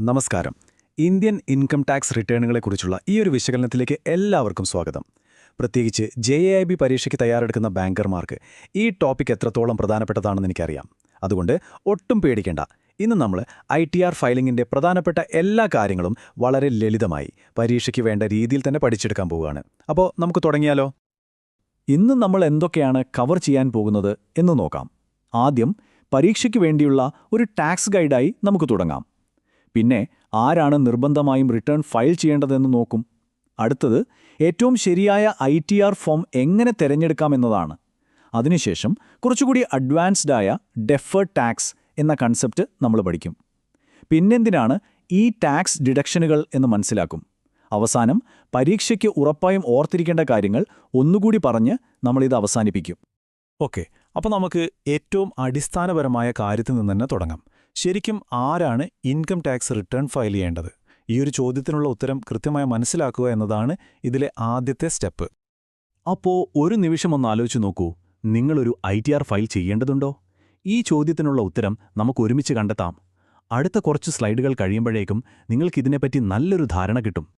നമസ്കാരം. Indian income tax റിട്ടേണുകളെക്കുറിച്ചുള്ള ഈ ഒരു വിശകലനത്തിലേക്ക് എല്ലാവർക്കും സ്വാഗതം. പ്രത്യേകിച്ച് ജെ എ ഐ ബി പരീക്ഷയ്ക്ക് തയ്യാറെടുക്കുന്ന ബാങ്കർമാർക്ക് ഈ ടോപ്പിക് എത്രത്തോളം പ്രധാനപ്പെട്ടതാണെന്ന് എനിക്കറിയാം. അതുകൊണ്ട് ഒട്ടും പേടിക്കേണ്ട. ഇന്ന് നമ്മൾ ഐ ടി ആർ ഫയലിംഗിന്റെ പ്രധാനപ്പെട്ട എല്ലാ കാര്യങ്ങളും വളരെ ലളിതമായി പരീക്ഷയ്ക്ക് വേണ്ട രീതിയിൽ തന്നെ പഠിച്ചെടുക്കാൻ പോവുകയാണ്. അപ്പോൾ നമുക്ക് തുടങ്ങിയാലോ? ഇന്ന് നമ്മൾ എന്തൊക്കെയാണ് കവർ ചെയ്യാൻ പോകുന്നത് എന്ന് നോക്കാം. ആദ്യം പരീക്ഷയ്ക്ക് വേണ്ടിയുള്ള ഒരു ടാക്സ് ഗൈഡായി നമുക്ക് തുടങ്ങാം. പിന്നെ ആരാണ് നിർബന്ധമായും റിട്ടേൺ ഫയൽ ചെയ്യേണ്ടതെന്ന് നോക്കും. അടുത്തത് ഏറ്റവും ശരിയായ ഐ ടി ആർ ഫോം എങ്ങനെ തിരഞ്ഞെടുക്കാമെന്നതാണ് അതിനുശേഷം കുറച്ചുകൂടി അഡ്വാൻസ്ഡായ ഡെഫേർഡ് ടാക്സ് എന്ന കൺസെപ്റ്റ് നമ്മൾ പഠിക്കും. പിന്നെന്തിനാണ് ഈ ടാക്സ് ഡിഡക്ഷനുകൾ എന്ന് മനസ്സിലാക്കും? അവസാനം പരീക്ഷയ്ക്ക് ഉറപ്പായും ഓർത്തിരിക്കേണ്ട കാര്യങ്ങൾ ഒന്നുകൂടി പറഞ്ഞ് നമ്മളിത് അവസാനിപ്പിക്കും. ഓക്കെ അപ്പോൾ നമുക്ക് ഏറ്റവും അടിസ്ഥാനപരമായ കാര്യത്തിൽ നിന്ന് തന്നെ തുടങ്ങാം. ശരിക്കും ആരാണ് ഇൻകം ടാക്സ് റിട്ടേൺ ഫയൽ ചെയ്യേണ്ടത്? ഈ ഒരു ചോദ്യത്തിനുള്ള ഉത്തരം കൃത്യമായി മനസ്സിലാക്കുക എന്നതാണ് ഇതിലെ ആദ്യത്തെ സ്റ്റെപ്പ്. അപ്പോ ഒരു നിമിഷം ഒന്ന് ആലോചിച്ച് നോക്കൂ. നിങ്ങളൊരു ഐ ടി ആർ ഫയൽ ചെയ്യേണ്ടതുണ്ടോ? ഈ ചോദ്യത്തിനുള്ള ഉത്തരം നമുക്ക് ഒരുമിച്ച് കണ്ടെത്താം. അടുത്ത കുറച്ച് സ്ലൈഡുകൾ കഴിയുമ്പോഴേക്കും നിങ്ങൾക്കിതിനെപ്പറ്റി നല്ലൊരു ധാരണ കിട്ടും.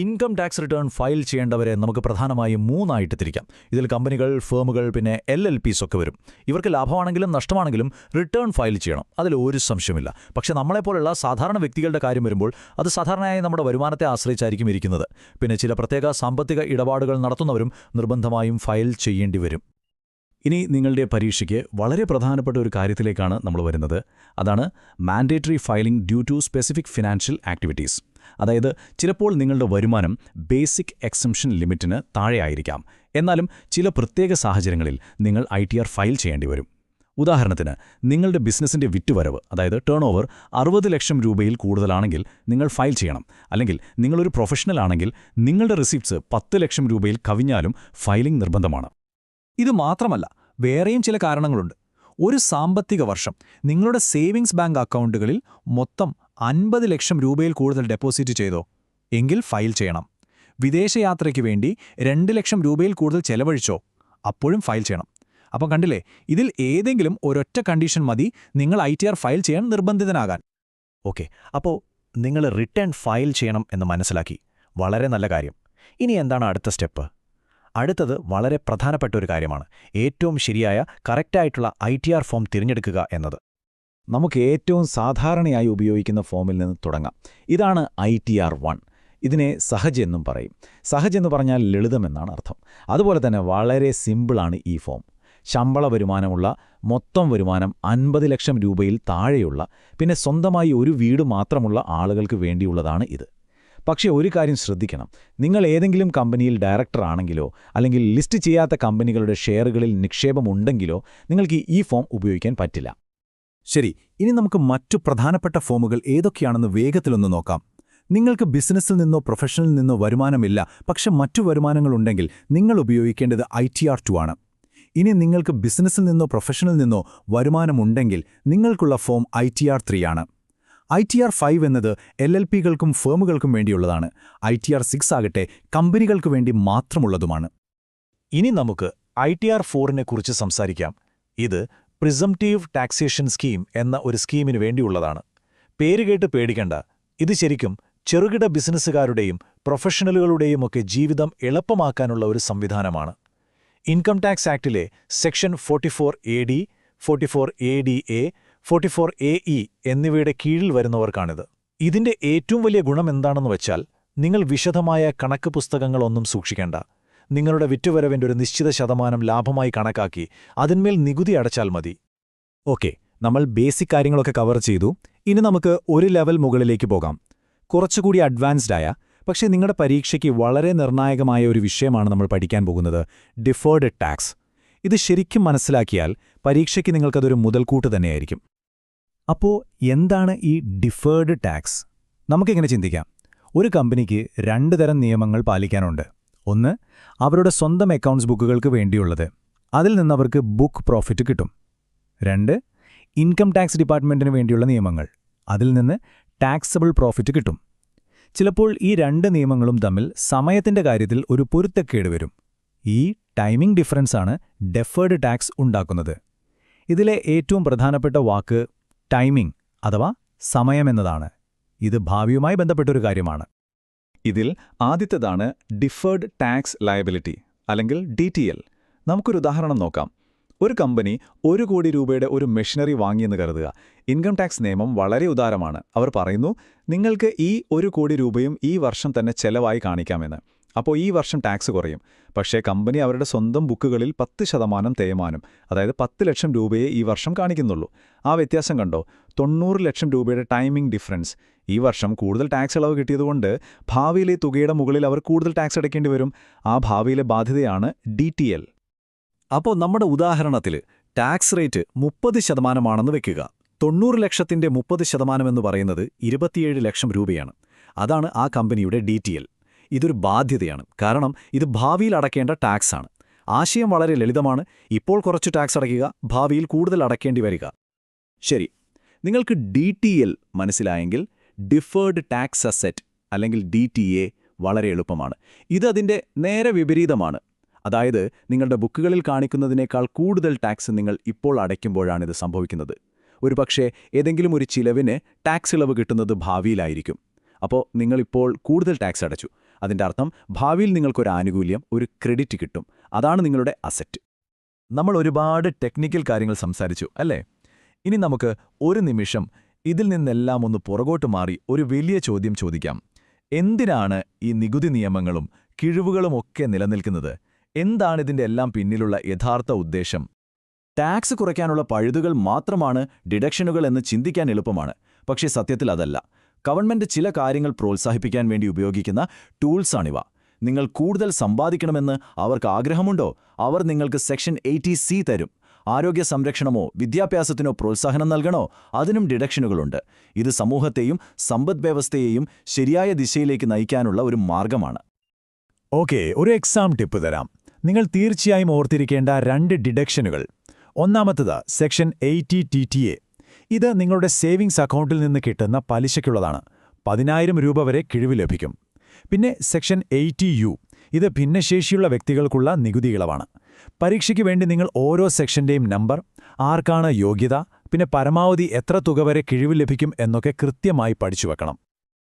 ഇൻകം ടാക്സ് റിട്ടേൺ ഫയൽ ചെയ്യേണ്ടവരെ നമുക്ക് പ്രധാനമായും മൂന്നായിട്ട് തിരിക്കാം. ഇതിൽ കമ്പനികൾ ഫേമുകൾ പിന്നെ എൽ എൽ പിസ് ഒക്കെ വരും. ഇവർക്ക് ലാഭമാണെങ്കിലും നഷ്ടമാണെങ്കിലും റിട്ടേൺ ഫയൽ ചെയ്യണം. അതിൽ ഒരു സംശയമില്ല പക്ഷേ നമ്മളെപ്പോലുള്ള സാധാരണ വ്യക്തികളുടെ കാര്യം വരുമ്പോൾ അത് സാധാരണയായി നമ്മുടെ വരുമാനത്തെ ആശ്രയിച്ചായിരിക്കും ഇരിക്കുന്നത്. പിന്നെ ചില പ്രത്യേക സാമ്പത്തിക ഇടപാടുകൾ നടത്തുന്നവരും നിർബന്ധമായും ഫയൽ ചെയ്യേണ്ടി വരും. ഇനി നിങ്ങളുടെ പരീക്ഷയ്ക്ക് വളരെ പ്രധാനപ്പെട്ട ഒരു കാര്യത്തിലേക്കാണ് നമ്മൾ വരുന്നത്. അതാണ് mandatory filing due to specific financial activities. അതായത് ചിലപ്പോൾ നിങ്ങളുടെ വരുമാനം ബേസിക് എക്സംഷൻ ലിമിറ്റിന് താഴെയായിരിക്കാം. എന്നാലും ചില പ്രത്യേക സാഹചര്യങ്ങളിൽ നിങ്ങൾ ഐ ഫയൽ ചെയ്യേണ്ടി വരും. ഉദാഹരണത്തിന് നിങ്ങളുടെ ബിസിനസിന്റെ വിറ്റുവരവ് അതായത് ടേൺ ഓവർ അറുപത് ലക്ഷം രൂപയിൽ കൂടുതലാണെങ്കിൽ നിങ്ങൾ ഫയൽ ചെയ്യണം. അല്ലെങ്കിൽ നിങ്ങളൊരു പ്രൊഫഷണൽ ആണെങ്കിൽ നിങ്ങളുടെ റിസിപ്റ്റ്സ് പത്ത് ലക്ഷം രൂപയിൽ കവിഞ്ഞാലും ഫയലിംഗ് നിർബന്ധമാണ്. ഇത് മാത്രമല്ല വേറെയും ചില കാരണങ്ങളുണ്ട്. ഒരു സാമ്പത്തിക വർഷം നിങ്ങളുടെ സേവിങ്സ് ബാങ്ക് അക്കൗണ്ടുകളിൽ മൊത്തം അൻപത് ലക്ഷം രൂപയിൽ കൂടുതൽ ഡെപ്പോസിറ്റ് ചെയ്തോ? എങ്കിൽ ഫയൽ ചെയ്യണം. വിദേശയാത്രയ്ക്ക് വേണ്ടി രണ്ട് ലക്ഷം രൂപയിൽ കൂടുതൽ ചെലവഴിച്ചോ? അപ്പോഴും ഫയൽ ചെയ്യണം. അപ്പം കണ്ടില്ലേ ഇതിൽ ഏതെങ്കിലും ഒരൊറ്റ കണ്ടീഷൻ മതി നിങ്ങൾ ഐ ഫയൽ ചെയ്യാൻ നിർബന്ധിതനാകാൻ. ഓക്കെ അപ്പോൾ നിങ്ങൾ റിട്ടേൺ ഫയൽ ചെയ്യണം എന്ന് മനസ്സിലാക്കി. വളരെ നല്ല കാര്യം. ഇനി എന്താണ് അടുത്ത സ്റ്റെപ്പ്? അടുത്തത് വളരെ പ്രധാനപ്പെട്ട ഒരു കാര്യമാണ്. ഏറ്റവും ശരിയായ കറക്റ്റായിട്ടുള്ള ഐ ഫോം തിരഞ്ഞെടുക്കുക എന്നത്. നമുക്ക് ഏറ്റവും സാധാരണയായി ഉപയോഗിക്കുന്ന ഫോമിൽ നിന്ന് തുടങ്ങാം. ഇതാണ് ഐ ടി ആർ വൺ. ഇതിനെ സഹജ് എന്നും പറയും. സഹജ് എന്ന് പറഞ്ഞാൽ ലളിതമെന്നാണ് അർത്ഥം. അതുപോലെ തന്നെ വളരെ സിമ്പിളാണ് ഈ ഫോം. ശമ്പള വരുമാനമുള്ള മൊത്തം വരുമാനം അൻപത് ലക്ഷം രൂപയിൽ താഴെയുള്ള പിന്നെ സ്വന്തമായി ഒരു വീട് മാത്രമുള്ള ആളുകൾക്ക് വേണ്ടിയുള്ളതാണ് ഇത്. പക്ഷേ ഒരു കാര്യം ശ്രദ്ധിക്കണം. നിങ്ങൾ ഏതെങ്കിലും കമ്പനിയിൽ ഡയറക്ടർ ആണെങ്കിലോ അല്ലെങ്കിൽ ലിസ്റ്റ് ചെയ്യാത്ത കമ്പനികളുടെ ഷെയറുകളിൽ നിക്ഷേപമുണ്ടെങ്കിലോ നിങ്ങൾക്ക് ഈ ഫോം ഉപയോഗിക്കാൻ പറ്റില്ല. ശരി ഇനി നമുക്ക് മറ്റു പ്രധാനപ്പെട്ട ഫോമുകൾ ഏതൊക്കെയാണെന്ന് വേഗത്തിലൊന്ന് നോക്കാം. നിങ്ങൾക്ക് ബിസിനസ്സിൽ നിന്നോ പ്രൊഫഷനിൽ നിന്നോ വരുമാനമില്ല പക്ഷെ മറ്റു വരുമാനങ്ങളുണ്ടെങ്കിൽ നിങ്ങൾ ഉപയോഗിക്കേണ്ടത് ഐ ടി ആർ ടു ആണ്. ഇനി നിങ്ങൾക്ക് ബിസിനസ്സിൽ നിന്നോ പ്രൊഫഷനിൽ നിന്നോ വരുമാനമുണ്ടെങ്കിൽ നിങ്ങൾക്കുള്ള form I T R three ആണ്. ഐ ടി ആർ ഫൈവ് എന്നത് എൽ എൽ പികൾക്കും ഫേമുകൾക്കും വേണ്ടിയുള്ളതാണ്. ഐ ടി ആർ സിക്സ് ആകട്ടെ കമ്പനികൾക്ക് വേണ്ടി മാത്രമുള്ളതുമാണ്. ഇനി നമുക്ക് ഐ ടി ആർ ഫോറിനെക്കുറിച്ച് സംസാരിക്കാം. ഇത് പ്രിസംറ്റീവ് ടാക്സേഷൻ സ്കീം എന്ന ഒരു സ്കീമിന് വേണ്ടിയുള്ളതാണ്. പേരുകേട്ട് പേടിക്കണ്ട. ഇത് ശരിക്കും ചെറുകിട ബിസിനസ്സുകാരുടെയും പ്രൊഫഷണലുകളുടെയും ഒക്കെ ജീവിതം എളുപ്പമാക്കാനുള്ള ഒരു സംവിധാനമാണ്. Income tax ആക്ടിലെ section forty four A D forty four A D A forty four A E എന്നിവയുടെ കീഴിൽ വരുന്നവർക്കാണിത്. ഇതിന്റെ ഏറ്റവും വലിയ ഗുണം എന്താണെന്ന് വെച്ചാൽ നിങ്ങൾ വിശദമായ കണക്ക് പുസ്തകങ്ങളൊന്നും സൂക്ഷിക്കേണ്ട. നിങ്ങളുടെ വിറ്റുവരവിന്റെ ഒരു നിശ്ചിത ശതമാനം ലാഭമായി കണക്കാക്കി അതിന്മേൽ നികുതി അടച്ചാൽ മതി. ഓക്കെ നമ്മൾ ബേസിക് കാര്യങ്ങളൊക്കെ കവർ ചെയ്തു. ഇനി നമുക്ക് ഒരു ലെവൽ മുകളിലേക്ക് പോകാം. കുറച്ചുകൂടി അഡ്വാൻസ്ഡായ പക്ഷേ നിങ്ങളുടെ പരീക്ഷയ്ക്ക് വളരെ നിർണായകമായ ഒരു വിഷയമാണ് നമ്മൾ പഠിക്കാൻ പോകുന്നത് ഡിഫേർഡ് ടാക്സ്. ഇത് ശരിക്കും മനസ്സിലാക്കിയാൽ പരീക്ഷയ്ക്ക് നിങ്ങൾക്കതൊരു മുതൽക്കൂട്ട് തന്നെയായിരിക്കും. അപ്പോ എന്താണ് ഈ ഡിഫേർഡ് ടാക്സ്? നമുക്കിങ്ങനെ ചിന്തിക്കാം. ഒരു കമ്പനിക്ക് രണ്ട് തരം നിയമങ്ങൾ പാലിക്കാനുണ്ട്. ഒന്ന് അവരുടെ സ്വന്തം അക്കൗണ്ട്സ് ബുക്കുകൾക്ക് വേണ്ടിയുള്ളത്. അതിൽ നിന്ന് അവർക്ക് ബുക്ക് പ്രോഫിറ്റ് കിട്ടും. രണ്ട് ഇൻകം ടാക്സ് ഡിപ്പാർട്ട്മെന്റിന് വേണ്ടിയുള്ള നിയമങ്ങൾ. അതിൽ നിന്ന് ടാക്സബിൾ പ്രോഫിറ്റ് കിട്ടും. ചിലപ്പോൾ ഈ രണ്ട് നിയമങ്ങളും തമ്മിൽ സമയത്തിന്റെ കാര്യത്തിൽ ഒരു പൊരുത്തക്കേട് വരും. ഈ ടൈമിംഗ് ഡിഫറൻസാണ് ഡെഫേർഡ് ടാക്സ് ഉണ്ടാക്കുന്നത്. ഇതിലെ ഏറ്റവും പ്രധാനപ്പെട്ട വാക്ക് ടൈമിംഗ് അഥവാ സമയമെന്നതാണ് ഇത് ഭാവിയുമായി ബന്ധപ്പെട്ടൊരു കാര്യമാണ്. ഇതിൽ ആദ്യത്തേതാണ് ഡിഫേർഡ് ടാക്സ് ലയബിലിറ്റി അല്ലെങ്കിൽ ഡി ടി എൽ നമുക്കൊരു ഉദാഹരണം നോക്കാം. ഒരു കമ്പനി ഒരു കോടി രൂപയുടെ ഒരു മെഷീനറി വാങ്ങിയെന്ന് കരുതുക. ഇൻകം ടാക്സ് നിയമം വളരെ ഉദാരമാണ്. അവർ പറയുന്നു നിങ്ങൾക്ക് ഈ ഒരു കോടി രൂപയും ഈ വർഷം തന്നെ ചെലവായി കാണിക്കാമെന്ന്. അപ്പോൾ ഈ വർഷം ടാക്സ് കുറയും. പക്ഷേ കമ്പനി അവരുടെ സ്വന്തം ബുക്കുകളിൽ പത്ത് ശതമാനം തേയ്മാനം അതായത് പത്ത് ലക്ഷം രൂപയെ ഈ വർഷം കാണിക്കുന്നുള്ളൂ. ആ വ്യത്യാസം കണ്ടോ? തൊണ്ണൂറ് ലക്ഷം രൂപയുടെ ടൈമിംഗ് ഡിഫറൻസ്. ഈ വർഷം കൂടുതൽ ടാക്സ് ഇളവ് കിട്ടിയതുകൊണ്ട് ഭാവിയിലെ തുകയുടെ മുകളിൽ അവർ കൂടുതൽ ടാക്സ് അടയ്ക്കേണ്ടി വരും. ആ ഭാവിയിലെ ബാധ്യതയാണ് ഡി ടി എൽ അപ്പോൾ നമ്മുടെ ഉദാഹരണത്തിൽ ടാക്സ് റേറ്റ് മുപ്പത് ശതമാനമാണെന്ന് വെക്കുക. തൊണ്ണൂറ് ലക്ഷത്തിന്റെ മുപ്പത് ശതമാനമെന്ന് പറയുന്നത് ഇരുപത്തിയേഴ് ലക്ഷം രൂപയാണ്. അതാണ് ആ കമ്പനിയുടെ ഡി ടി എൽ ഇതൊരു ബാധ്യതയാണ്. കാരണം ഇത് ഭാവിയിൽ അടക്കേണ്ട ടാക്സ് ആണ്. ആശയം വളരെ ലളിതമാണ്. ഇപ്പോൾ കുറച്ച് ടാക്സ് അടയ്ക്കുക ഭാവിയിൽ കൂടുതൽ അടക്കേണ്ടി വരിക. ശരി. നിങ്ങൾക്ക് ഡി ടി എൽ മനസ്സിലായെങ്കിൽ ഡിഫേർഡ് ടാക്സ് അസെറ്റ് അല്ലെങ്കിൽ ഡി വളരെ എളുപ്പമാണ്. ഇത് ഇതതിന്റെ നേരെ വിപരീതമാണ്. അതായത് നിങ്ങളുടെ ബുക്കുകളിൽ കാണിക്കുന്നതിനേക്കാൾ കൂടുതൽ ടാക്സ് നിങ്ങൾ ഇപ്പോൾ അടയ്ക്കുമ്പോഴാണിത് സംഭവിക്കുന്നത്. ഒരുപക്ഷേ ഏതെങ്കിലും ഒരു ചിലവിന് ടാക്സ് ഇളവ് കിട്ടുന്നത് ഭാവിയിലായിരിക്കും. അപ്പോൾ നിങ്ങളിപ്പോൾ കൂടുതൽ ടാക്സ് അടച്ചു. അതിന്റെ അർത്ഥം ഭാവിയിൽ നിങ്ങൾക്കൊരു ആനുകൂല്യം ഒരു ക്രെഡിറ്റ് കിട്ടും. അതാണ് നിങ്ങളുടെ അസറ്റ്. നമ്മൾ ഒരുപാട് ടെക്നിക്കൽ കാര്യങ്ങൾ സംസാരിച്ചു അല്ലേ? ഇനി നമുക്ക് ഒരു നിമിഷം ഇതിൽ നിന്നെല്ലാം ഒന്ന് പുറകോട്ട് മാറി ഒരു വലിയ ചോദ്യം ചോദിക്കാം. എന്തിനാണ് ഈ നികുതി നിയമങ്ങളും കിഴിവുകളുമൊക്കെ നിലനിൽക്കുന്നത്? എന്താണ് എന്താണിതിന്റെ എല്ലാം പിന്നിലുള്ള യഥാർത്ഥ ഉദ്ദേശം? ടാക്സ് കുറയ്ക്കാനുള്ള പഴുതുകൾ മാത്രമാണ് ഡിഡക്ഷനുകൾ എന്ന് ചിന്തിക്കാൻ എളുപ്പമാണ്. പക്ഷേ സത്യത്തിൽ അതല്ല. ഗവൺമെന്റ് ചില കാര്യങ്ങൾ പ്രോത്സാഹിപ്പിക്കാൻ വേണ്ടി ഉപയോഗിക്കുന്ന ടൂൾസാണിവ നിങ്ങൾ കൂടുതൽ സമ്പാദിക്കണമെന്ന് അവർക്ക് ആഗ്രഹമുണ്ടോ? അവർ നിങ്ങൾക്ക് സെക്ഷൻ എയ്റ്റി സി തരും. ആരോഗ്യ സംരക്ഷണമോ വിദ്യാഭ്യാസത്തിനോ പ്രോത്സാഹനം നൽകണോ അതിനും ഡിഡക്ഷനുകളുണ്ട്. ഇത് സമൂഹത്തെയും സമ്പദ്വ്യവസ്ഥയെയും ശരിയായ ദിശയിലേക്ക് നയിക്കാനുള്ള ഒരു മാർഗമാണ്. ഓക്കെ ഒരു എക്സാം ടിപ്പ് തരാം. നിങ്ങൾ തീർച്ചയായും ഓർത്തിരിക്കേണ്ട രണ്ട് ഡിഡക്ഷനുകൾ. ഒന്നാമത്തത് section eighty T T A ഇത് നിങ്ങളുടെ സേവിങ്സ് അക്കൗണ്ടിൽ നിന്ന് കിട്ടുന്ന പലിശയ്ക്കുള്ളതാണ്. പതിനായിരം രൂപ വരെ കിഴിവ് ലഭിക്കും. പിന്നെ സെക്ഷൻ എയ്റ്റി യു. ഇത് ഭിന്നശേഷിയുള്ള വ്യക്തികൾക്കുള്ള നികുതി ഇളവാണ് പരീക്ഷയ്ക്ക് വേണ്ടി നിങ്ങൾ ഓരോ സെക്ഷന്റെയും നമ്പർ ആർക്കാണ് യോഗ്യത പിന്നെ പരമാവധി എത്ര തുക വരെ കിഴിവ് ലഭിക്കും എന്നൊക്കെ കൃത്യമായി പഠിച്ചു വെക്കണം.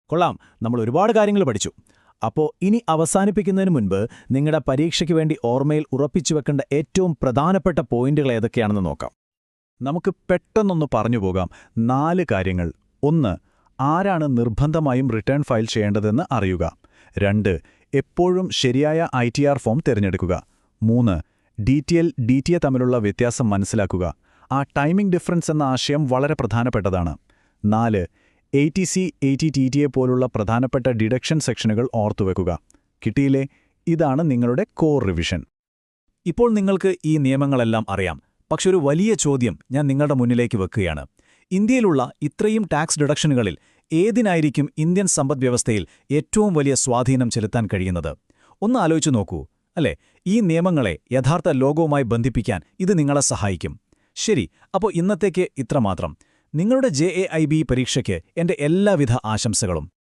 കൊള്ളാം നമ്മൾ ഒരുപാട് കാര്യങ്ങൾ പഠിച്ചു. അപ്പോൾ ഇനി അവസാനിപ്പിക്കുന്നതിന് മുൻപ് നിങ്ങളുടെ പരീക്ഷയ്ക്ക് വേണ്ടി ഓർമ്മയിൽ ഉറപ്പിച്ചു വെക്കേണ്ട ഏറ്റവും പ്രധാനപ്പെട്ട പോയിന്റുകൾ ഏതൊക്കെയാണെന്ന് നോക്കാം. നമുക്ക് പെട്ടെന്നൊന്ന് പറഞ്ഞു പോകാം. നാല് കാര്യങ്ങൾ. ഒന്ന് ആരാണ് നിർബന്ധമായും റിട്ടേൺ ഫയൽ ചെയ്യേണ്ടതെന്ന് അറിയുക. രണ്ട് എപ്പോഴും ശരിയായ ഐ ടി ആർ ഫോം തിരഞ്ഞെടുക്കുക. മൂന്ന് D T L D T A തമ്മിലുള്ള വ്യത്യാസം മനസ്സിലാക്കുക. ആ ടൈമിംഗ് ഡിഫറൻസ് എന്ന ആശയം വളരെ പ്രധാനപ്പെട്ടതാണ്. നാല് A T C A T T T A പോലുള്ള പ്രധാനപ്പെട്ട ഡിഡക്ഷൻ സെക്ഷനുകൾ ഓർത്തുവെക്കുക. കിട്ടിയില്ലേ? ഇതാണ് നിങ്ങളുടെ കോർ റിവിഷൻ. ഇപ്പോൾ നിങ്ങൾക്ക് ഈ നിയമങ്ങളെല്ലാം അറിയാം. പക്ഷെ ഒരു വലിയ ചോദ്യം ഞാൻ നിങ്ങളുടെ മുന്നിലേക്ക് വെക്കുകയാണ്. ഇന്ത്യയിലുള്ള ഇത്രയും ടാക്സ് ഡിഡക്ഷനുകളിൽ ഏതിനായിരിക്കും ഇന്ത്യൻ സമ്പദ്വ്യവസ്ഥയിൽ ഏറ്റവും വലിയ സ്വാധീനം ചെലുത്താൻ കഴിയുന്നത്? ഒന്ന് ആലോചിച്ചു നോക്കൂ അല്ലേ? ഈ നിയമങ്ങളെ യഥാർത്ഥ ലോകവുമായി ബന്ധിപ്പിക്കാൻ ഇത് നിങ്ങളെ സഹായിക്കും. ശരി അപ്പോൾ ഇന്നത്തേക്ക് ഇത്രമാത്രം. നിങ്ങളുടെ ജെ എ ഐ ബി പരീക്ഷയ്ക്ക് എന്റെ എല്ലാവിധ ആശംസകളും.